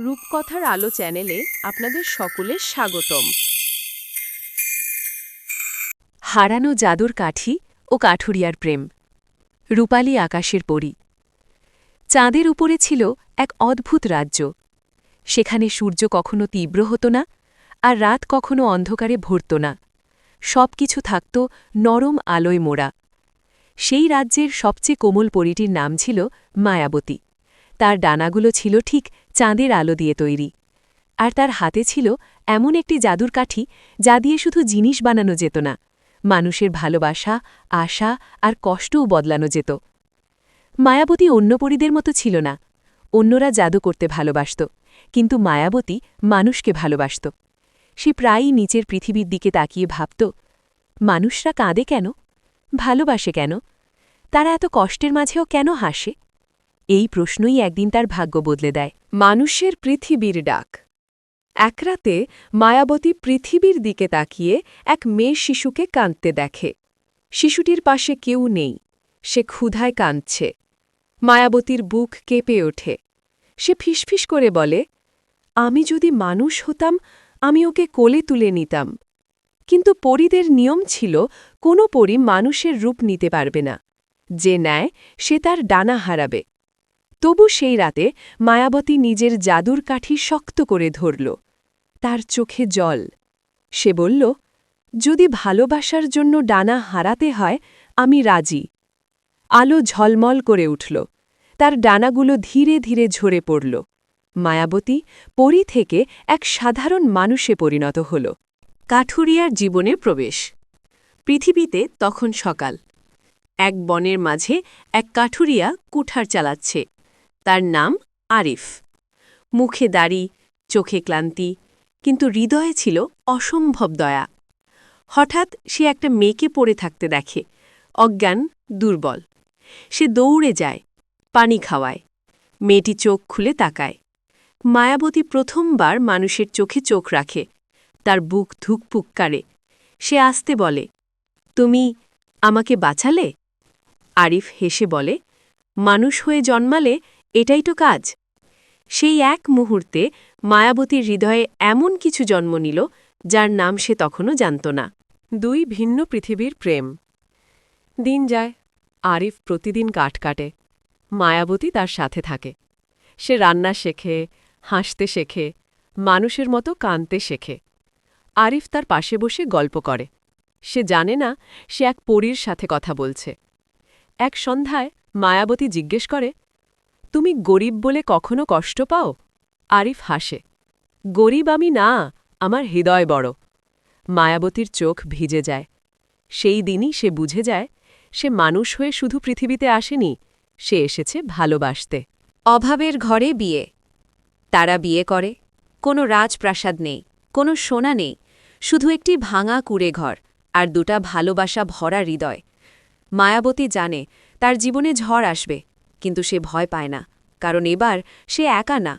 রূপকথার আলো চ্যানেলে আপনাদের সকলের স্বাগতম। হারানো জাদুর কাঠি ও কাঠুরিয়ার প্রেম। রূপালী আকাশের পরি। চাঁদের উপরে ছিল এক অদ্ভুত রাজ্য। সেখানে সূর্য কখনো তীব্র হতো না আর রাত কখনো অন্ধকারে ভরত না। সব কিছু থাকত নরম আলোয় মোড়া। সেই রাজ্যের সবচেয়ে কোমল পরিটির নাম ছিল মায়াবতী। তার ডানাগুলো ছিল ঠিক চাঁদের আলো দিয়ে তৈরি। আর তার হাতে ছিল এমন একটি জাদুর কাঠি যা দিয়ে শুধু জিনিস বানানো যেত না, মানুষের ভালোবাসা, আশা আর কষ্টও বদলানো যেত। মায়াবতী অন্য পরিদের মতো ছিল না। অন্যরা জাদু করতে ভালোবাসত, কিন্তু মায়াবতী মানুষকে ভালোবাসত। সে প্রায়ই নিচের পৃথিবীর দিকে তাকিয়ে ভাবত, মানুষরা কাঁদে কেন? ভালোবাসে কেন? তারা এত কষ্টের মাঝেও কেন হাসে? এই প্রশ্নই একদিন তার ভাগ্য বদলে দেয়। মানুষের পৃথিবীর ডাক। এক রাতে মায়াবতী পৃথিবীর দিকে তাকিয়ে এক মেয়ে শিশুকে কাঁদতে দেখে। শিশুটির পাশে কেউ নেই। সে ক্ষুধায় কাঁদছে। মায়াবতীর বুক কেঁপে ওঠে। সে ফিসফিস করে বলে, আমি যদি মানুষ হতাম, আমি ওকে কোলে তুলে নিতাম। কিন্তু পরীদের নিয়ম ছিল, কোনো পরী মানুষের রূপ নিতে পারবে না। যে নেয় সে তার ডানা হারাবে। তবু সেই রাতে মায়াবতী নিজের জাদুর কাঠি শক্ত করে ধরল। তার চোখে জল। সে বলল, যদি ভালোবাসার জন্য ডানা হারাতে হয়, আমি রাজি। আলো ঝলমল করে উঠল। তার ডানাগুলো ধীরে ধীরে ঝরে পড়ল। মায়াবতী পরি থেকে এক সাধারণ মানুষে পরিণত হল। কাঠুরিয়ার জীবনে প্রবেশ। পৃথিবীতে তখন সকাল। এক বনের মাঝে এক কাঠুরিয়া কুঠার চালাচ্ছে। তার নাম আরিফ। মুখে দাড়ি, চোখে ক্লান্তি, কিন্তু হৃদয়ে ছিল অসম্ভব দয়া। হঠাৎ সে একটা মেয়েকে পড়ে থাকতে দেখে, অজ্ঞান, দুর্বল। সে দৌড়ে যায়, পানি খাওয়ায়। মেয়েটি চোখ খুলে তাকায়। মায়াবতী প্রথমবার মানুষের চোখে চোখ রাখে, তার বুক ধুকপুক কারে। সে আসতে বলে, তুমি আমাকে বাঁচালে? আরিফ হেসে বলে, মানুষ হয়ে জন্মালে এটাই তো কাজ। সেই এক মুহূর্তে মায়াবতীর হৃদয়ে এমন কিছু জন্ম নিল, যার নাম সে তখনও জানত না। দুই ভিন্ন পৃথিবীর প্রেম। দিন যায়, আরিফ প্রতিদিন কাঠ কাটে, মায়াবতী তার সাথে থাকে। সে রান্না শেখে, হাসতে শেখে, মানুষের মতো কানতে শেখে। আরিফ তার পাশে বসে গল্প করে। সে জানে না, সে এক পরীর সাথে কথা বলছে। এক সন্ধ্যায় মায়াবতী জিজ্ঞেস করে তুমি গরিব বলে কখনো কষ্ট পাও? আরিফ হাসে, গরিব আমি না, আমার হৃদয় বড়। মায়াবতীর চোখ ভিজে যায়। সেই দিনই সে বুঝে যায়, সে মানুষ হয়ে শুধু পৃথিবীতে আসেনি, সে এসেছে ভালোবাসতে। অভাবের ঘরে বিয়ে। তারা বিয়ে করে, কোনো রাজপ্রাসাদ নেই, কোনো সোনা নেই, শুধু একটি ভাঙা কুড়ে ঘর আর দুটা ভালোবাসা ভরা হৃদয়। মায়াবতী জানে, তার জীবনে ঝড় আসবে। কিন্তু সে ভয় পায় না, কারণ এবার সে একা না।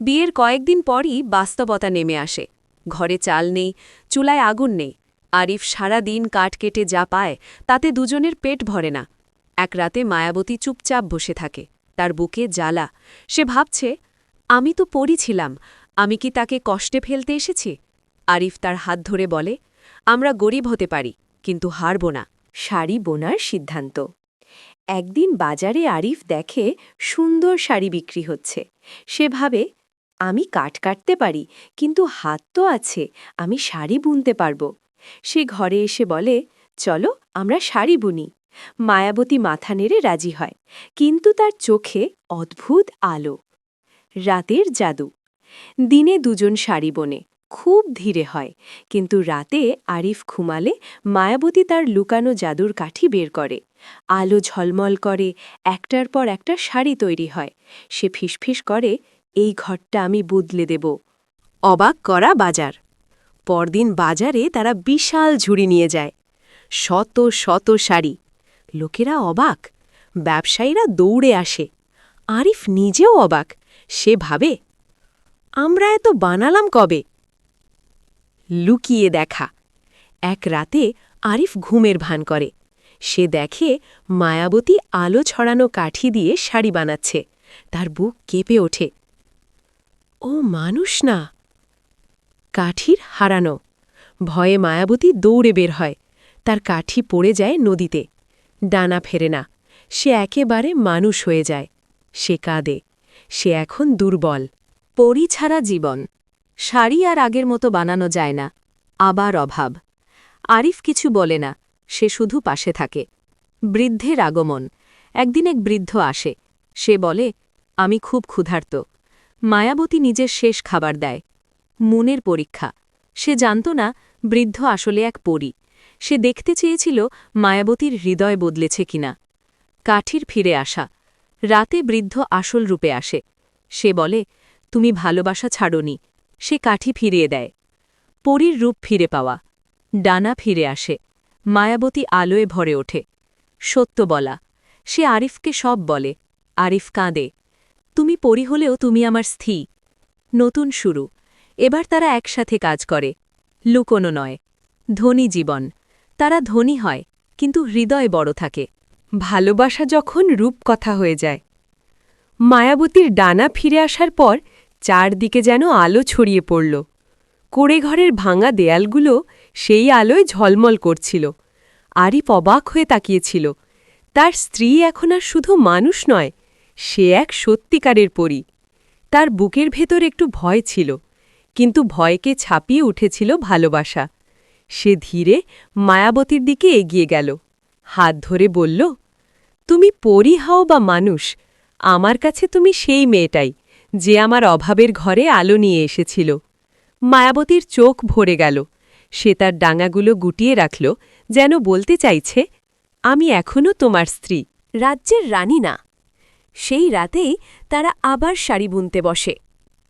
বিয়ের কয়েকদিন পরই বাস্তবতা নেমে আসে। ঘরে চাল নেই, চুলায় আগুন নেই। আরিফ সারা দিন কাঠ কেটে যা পায়, তাতে দুজনের পেট ভরে না। এক রাতে মায়াবতী চুপচাপ বসে থাকে, তার বুকে জ্বালা। সে ভাবছে, আমি তো পড়িছিলাম আমি কি তাকে কষ্টে ফেলতে এসেছি? আরিফ তার হাত ধরে বলে, আমরা গরিব হতে পারি, কিন্তু হারব না। শাড়ি বোনার সিদ্ধান্ত। একদিন বাজারে আরিফ দেখে সুন্দর শাড়ি বিক্রি হচ্ছে। সে ভাবে, আমি কাট কাটতে পারি, কিন্তু হাত তো আছে, আমি শাড়ি বুনতে পারব। সে ঘরে এসে বলে, চলো, আমরা শাড়ি বুনি। মায়াবতী মাথা নেড়ে রাজি হয়, কিন্তু তার চোখে অদ্ভুত আলো। রাতের জাদু। দিনে দুজন শাড়ি বনে। খুব ধীরে হয়। কিন্তু রাতে আরিফ ঘুমালে মায়াবতী তার লুকানো জাদুর কাঠি বের করে। আলো ঝলমল করে, একটার পর একটা শাড়ি তৈরি হয়। সে ফিসফিস করে, এই ঘরটা আমি বদলে দেব। অবাক করা বাজার। পরদিন বাজারে তারা বিশাল ঝুড়ি নিয়ে যায়। শত শত শাড়ি। লোকেরা অবাক। ব্যবসায়ীরা দৌড়ে আসে। আরিফ নিজেও অবাক। সে ভাবে, আমরা এত বানালাম কবে? লুকিয়ে দেখা। এক রাতে আরিফ ঘুমের ভান করে। সে দেখে মায়াবতী আলো ছড়ানো কাঠি দিয়ে শাড়ি বানাচ্ছে। তার বুক কেঁপে ওঠে। ও মানুষ না। কাঠির হারানো। ভয়ে মায়াবতী দৌড়ে বের হয়। তার কাঠি পড়ে যায় নদীতে। ডানা ফেরে না। সে একেবারে মানুষ হয়ে যায়। সে কাঁদে। সে এখন দুর্বল। পরি ছাড়া জীবন। শাড়ি আর আগের মতো বানানো যায় না। আবার অভাব। আরিফ কিছু বলে না, সে শুধু পাশে থাকে। বৃদ্ধের আগমন। একদিন এক বৃদ্ধ আসে। সে বলে, আমি খুব ক্ষুধার্ত। মায়াবতী নিজের শেষ খাবার দেয়। মুনের পরীক্ষা। সে জানত না, বৃদ্ধ আসলে এক পরী। সে দেখতে চেয়েছিল মায়াবতীর হৃদয় বদলেছে কিনা। কাঠির ফিরে আসা। রাতে বৃদ্ধ আসল রূপে আসে। সে বলে, তুমি ভালোবাসা ছাড়নি। সে কাঠি ফিরিয়ে দেয়। পরীর রূপ ফিরে পাওয়া। ডানা ফিরে আসে। মায়াবতী আলোয় ভরে ওঠে। সত্য বলা। সে আরিফকে সব বলে। আরিফ কাঁদে। তুমি পরি হলেও তুমি আমার স্থি নতুন শুরু। এবার তারা একসাথে কাজ করে। লুকোনো নয়। ধনী জীবন। তারা ধনী হয়, কিন্তু হৃদয় বড় থাকে। ভালোবাসা যখন রূপকথা হয়ে যায়। মায়াবতীর ডানা ফিরে আসার পর চারদিকে যেন আলো ছড়িয়ে পড়ল। কোড়ে ঘরের ভাঙা দেয়ালগুলো সেই আলোয় ঝলমল করছিল। আরিফ অবাক হয়ে তাকিয়েছিল। তার স্ত্রী এখন আর শুধু মানুষ নয়, সে এক সত্যিকারের পরী। তার বুকের ভেতর একটু ভয় ছিল, কিন্তু ভয়কে ছাপিয়ে উঠেছিল ভালোবাসা। সে ধীরে মায়াবতীর দিকে এগিয়ে গেল। হাত ধরে বলল, তুমি পরি হও বা মানুষ, আমার কাছে তুমি সেই মেয়েটাই। যে আমার অভাবের ঘরে আলো নিয়ে এসেছিল। মায়াবতীর চোখ ভরে গেল। সে তার ডাঙাগুলো গুটিয়ে রাখল, যেন বলতে চাইছে, আমি এখনও তোমার স্ত্রী, রাজ্যের রানী না। সেই রাতেই তারা আবার শাড়ি বুনতে বসে।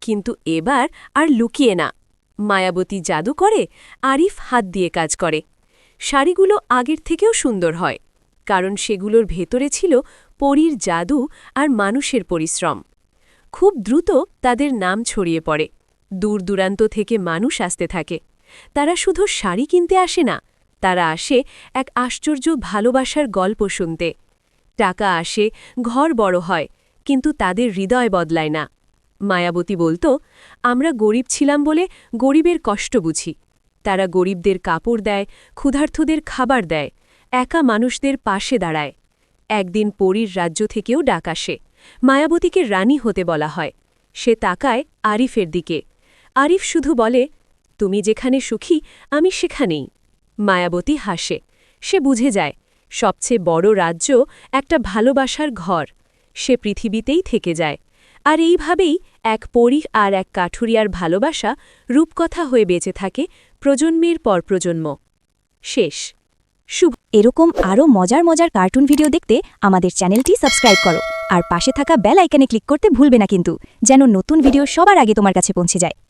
কিন্তু এবার আর লুকিয়ে না। মায়াবতী জাদু করে, আরিফ হাত দিয়ে কাজ করে। শাড়িগুলো আগের থেকেও সুন্দর হয়, কারণ সেগুলোর ভেতরে ছিল পরীর জাদু আর মানুষের পরিশ্রম। খুব দ্রুত তাদের নাম ছড়িয়ে পড়ে। দূর দূরান্ত থেকে মানুষ আসতে থাকে। তারা শুধু শাড়ি কিনতে আসে না, তারা আসে এক আশ্চর্য ভালোবাসার গল্প শুনতে। টাকা আসে, ঘর বড় হয়, কিন্তু তাদের হৃদয় বদলায় না। মায়াবতী বলতো, আমরা গরিব ছিলাম বলে গরিবের কষ্ট বুঝি। তারা গরিবদের কাপড় দেয় ক্ষুধার্থদের খাবার দেয়, একা মানুষদের পাশে দাঁড়ায়। একদিন পরীর রাজ্য থেকেও ডাক আসে। মায়াবতীকে রানী হতে বলা হয়। সে তাকায় আরিফের দিকে। আরিফ শুধু বলে, তুমি যেখানে সুখী, আমি সেখানেই। মায়াবতী হাসে। সে বুঝে যায়, সবচেয়ে বড় রাজ্য একটা ভালোবাসার ঘর। সে পৃথিবীতেই থেকে যায়। আর এইভাবেই এক পরী আর এক কাঠুরিয়ার ভালোবাসা রূপকথা হয়ে বেঁচে থাকে প্রজন্মের পর প্রজন্ম। শেষ। শুভ এরকম আরও মজার মজার কার্টুন ভিডিও দেখতে আমাদের চ্যানেলটি সাবস্ক্রাইব করো। আর পাশে থাকা বেল আইকনে ক্লিক করতে ভুলবে না কিন্তু, যেন নতুন ভিডিও সবার আগে তোমার কাছে পৌঁছে যায়।